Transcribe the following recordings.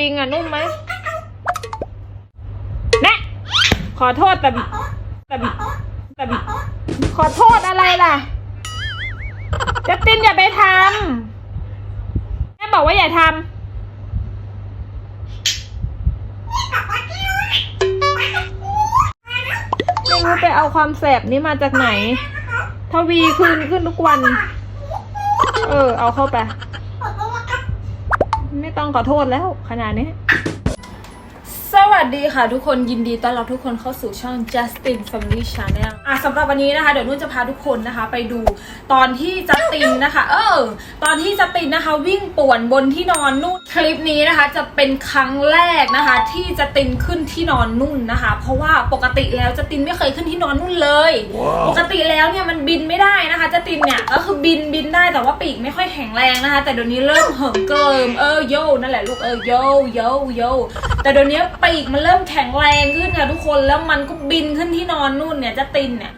ปิงอะนุ่มไหมแนะขอโทษแต่แต่แต่ขอโทษอะไรล่ะจัสตินอย่าไปทำแม่บอกว่าอย่าทำไม่รู้ไปเอาความแสบนี้มาจากไหน ทวีคืนขึ้นทุกวัน เออ เอาเข้าไป ไม่ต้องขอโทษแล้วขนาดนี้ วัสดีค่ะทุกคนยินดีต้อนรับทุกคนเข้าสู่ช่อง Justin Family Channel อะสำหรับวันนี้นะคะ เดี๋ยวนุ่นจะพาทุกคนนะคะ ไปดูตอนที่จัสตินนะคะ เออ ตอนที่จัสตินนะคะ วิ่งป่วนบนที่นอนนุ่นคลิปนี้นะคะ จะเป็นครั้งแรกนะคะ ที่จัสตินขึ้นที่นอนนุ่นนะคะ เพราะว่าปกติแล้วจัสตินไม่เคยขึ้นที่นอนนุ่นเลยปกติแล้วเนี่ยมันบินไม่ได้นะคะจัสตินเนี่ยก็คือบินบินได้แต่ว่าปีกไม่ค่อยแข็งแรงนะคะ แต่เดี๋ยวนี้เริ่มเหิมเกิมเออโยนั่นแหละลูกเออโยโยโยแต่เดี๋ยวนี้ปีกมันเริ่มแข็งแรงขึ้นค่ะทุกคนแล้วมันก็บินขึ้นที่นอนนู่นเนี่ยจัสตินเนี่ย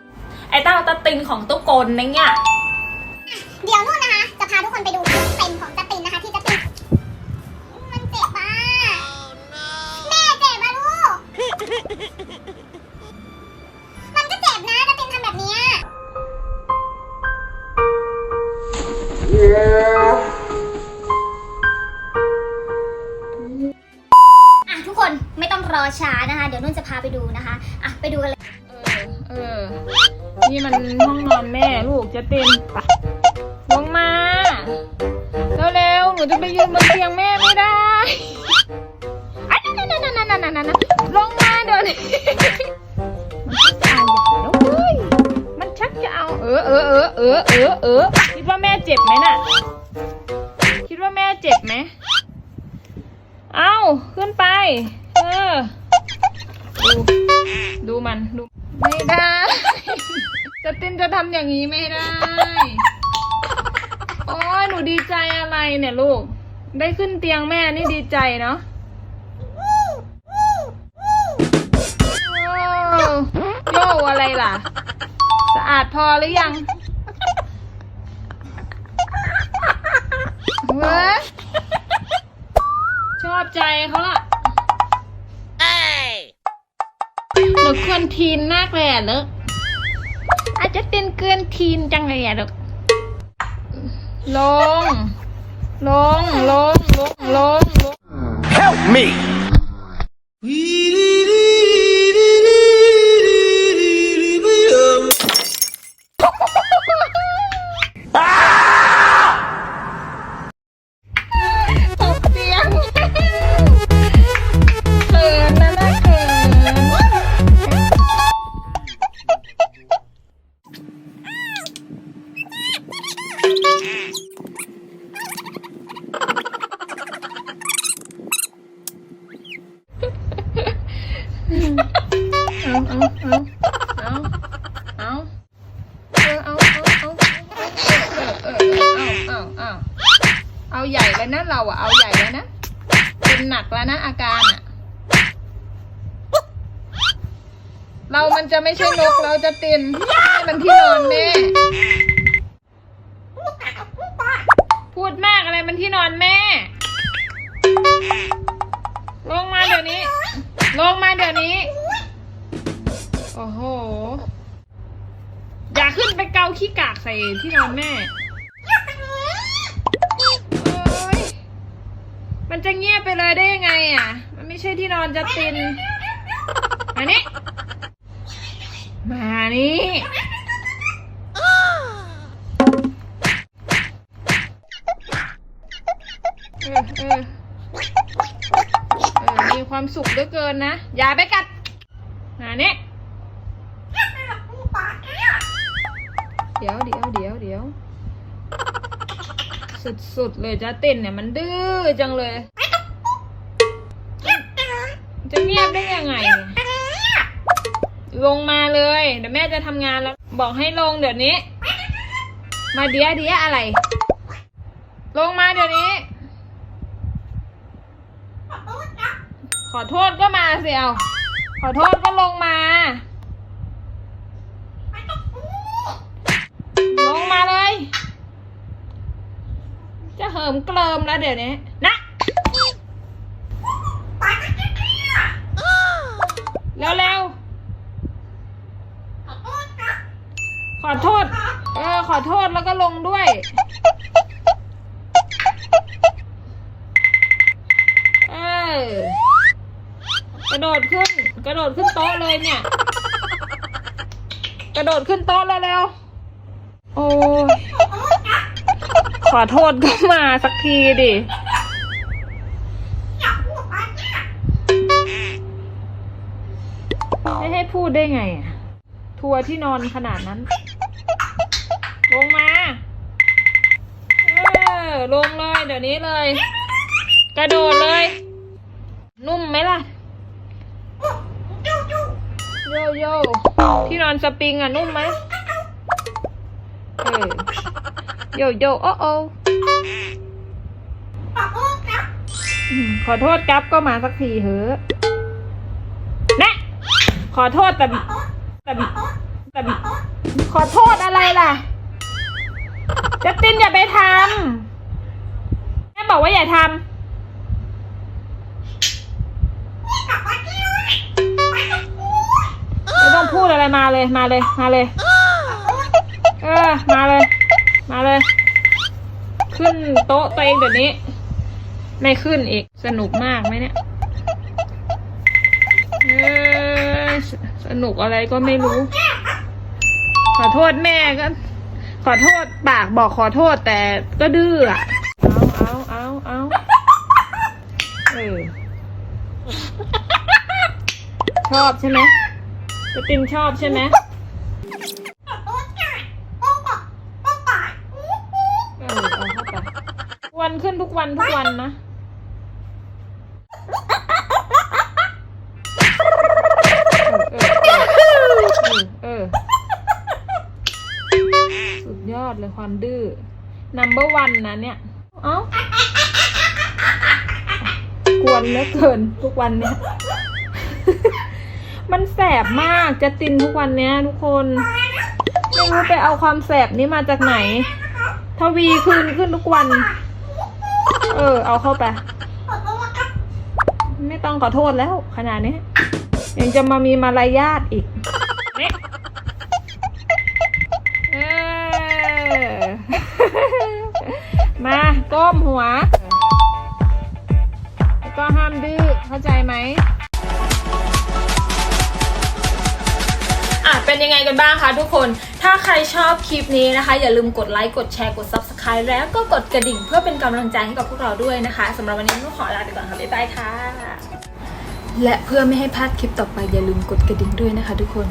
ไอ้เต้าตะตินของตุ๊กกลเนี่ยเดี๋ยวนู่นนะคะ จะพาทุกคนไปดูคลิปเต็มของจัสตินนะคะ ที่จัสตินมันเจ็บอะแม่เจ็บอะลูก นะพาไปดูนะคะอะไปดูกันเลยเออเออ นี่มันห้องนอนแม่ลูกจัสตินไปลงมาเร็วๆหนูจะไปยืนบนเตียงแม่ไม่ได้อันนั้นนั่นนั่นนั่นนั่นลงมาเดี๋ยวนี้มันชักจะเอาเดี๋ยวเว้ยมันชักจะเอา เออเออเออเออเออเออคิดว่าแม่เจ็บไหมน่ะ คิดว่าแม่เจ็บไหม เอาขึ้นไป เออ ดู ดูมันดูไม่ได้ จะตินจะทำอย่างนี้ไม่ได้ โอ้ยหนูดีใจอะไรเนี่ยลูก ได้ขึ้นเตียงแม่นี่ดีใจเนาะโอ้โย่อะไรล่ะ สะอาดพอหรือยังเว้ยชอบใจเขาล่ะ หนูเกินทีนมากเลยอะลูกอาจจะเต้นเกินทีนจังเลยอะลูกลง ลง ลง ลง ลง ลง Help me! าเอาเอาเอาใหญ่แล้วนะเราอะเอาใหญ่แล้วนะเป็นหนักแล้วนะอาการอะเรามันจะไม่ใช่นกเราจะตินนี่มันที่นอนแม่พูดมากอะไรมันที่นอนแม่ ลงมาเดี๋ยวนี้ ลงมาเดี๋ยวนี้ โอ้โห อย่าขึ้นไปเกาขี้กากใส่ที่นอนแม่ จะเงียบไปเลยได้ยังไงอะ มันไม่ใช่ที่นอนจะตินมานี่มานี่เออเออเออมีความสุขเหลือเกินนะ อย่าไปกัดมาเนี่เสุดๆเลยจ้าเต้นเนี่ยมันดื้อจังเลยจะเงียบได้ยังไง ลงมาเลยเดี๋ยวแม่จะทำงานแล้ว บอกให้ลงเดี๋ยวนี้ มาเดียเดียอะไร ลงมาเดี๋ยวนี้ ขอโทษก็มาสิเอาขอโทษก็ลงมา หิมเกลิมแล้วเดี๋ยวนี้นะแล้วแล้วขอโทษ เออ ขอโทษแล้วก็ลงด้วย เออกระโดดขึ้น กระโดดขึ้นโต๊ะเลยเนี่ย กระโดดขึ้นโต๊ะแล้วแล้วโอ้ ขอโทษก็มาสักทีดิ ไม่ให้พูดได้ไงอะทัวร์ที่นอนขนาดนั้น ลงมา เออ ลงเลย เดี๋ยวนี้เลย กระโดดเลย นุ่มไหมล่ะ โยโย่ที่นอนสปริงอะ นุ่มไหมเออ โยโย่โอโออืมขอโทษกับก็มาสักทีเหอะนะขอโทษแต่แต่แต่ขอโทษอะไรล่ะจัสตินอย่าไปทำแม่บอกว่าอย่าทำไม่ต้องพูดอะไรมาเลยมาเลยมาเลย เออ มาเลย มาเลย ขึ้นโต๊ะตัวเองเดี๋ยวนี้ ไม่ขึ้นอีก สนุกมากไหมเนี่ยสสนุกอะไรก็ไม่รู้ ขอโทษแม่ก็ ขอโทษปากบอกขอโทษแต่ก็ดื้ออะเอาเอาเอาเอาเออชอบใช่ไหมจะตินชอบใช่ไหม เออเอาเข้าไปันขึ้นทุกวันทุกวันนะเออเออเออเออ สุดยอดเลยความดื้อ number one นะเนี่ย เอ้ากวนเหลือเกินทุกวันเนี่ย มันแสบมากจะตินทุกวันเนี้ยทุกคน ไม่รู้ไปเอาความแสบนี้มาจากไหน ทวีคืนขึ้นทุกวัน เออ เอาเข้าไป ไม่ต้องขอโทษแล้ว ขนาดนี้ ยังจะมามีมารยาทอีกเนี่ยเออมาก้มหัว แล้วก็ห้ามดื้อเข้าใจไหม เป็นยังไงกันบ้างคะทุกคน ถ้าใครชอบคลิปนี้นะคะ อย่าลืมกดไลค์กดแชร์กด subscribe แล้วก็กดกระดิ่งเพื่อเป็นกำลังใจให้กับพวกเราด้วยนะคะสำหรับวันนี้ต้องขอลาไปก่อนค่ะบ๊ายบายค่ะ และเพื่อไม่ให้พลาดคลิปต่อไปอย่าลืมกดกระดิ่งด้วยนะคะ ทุกคน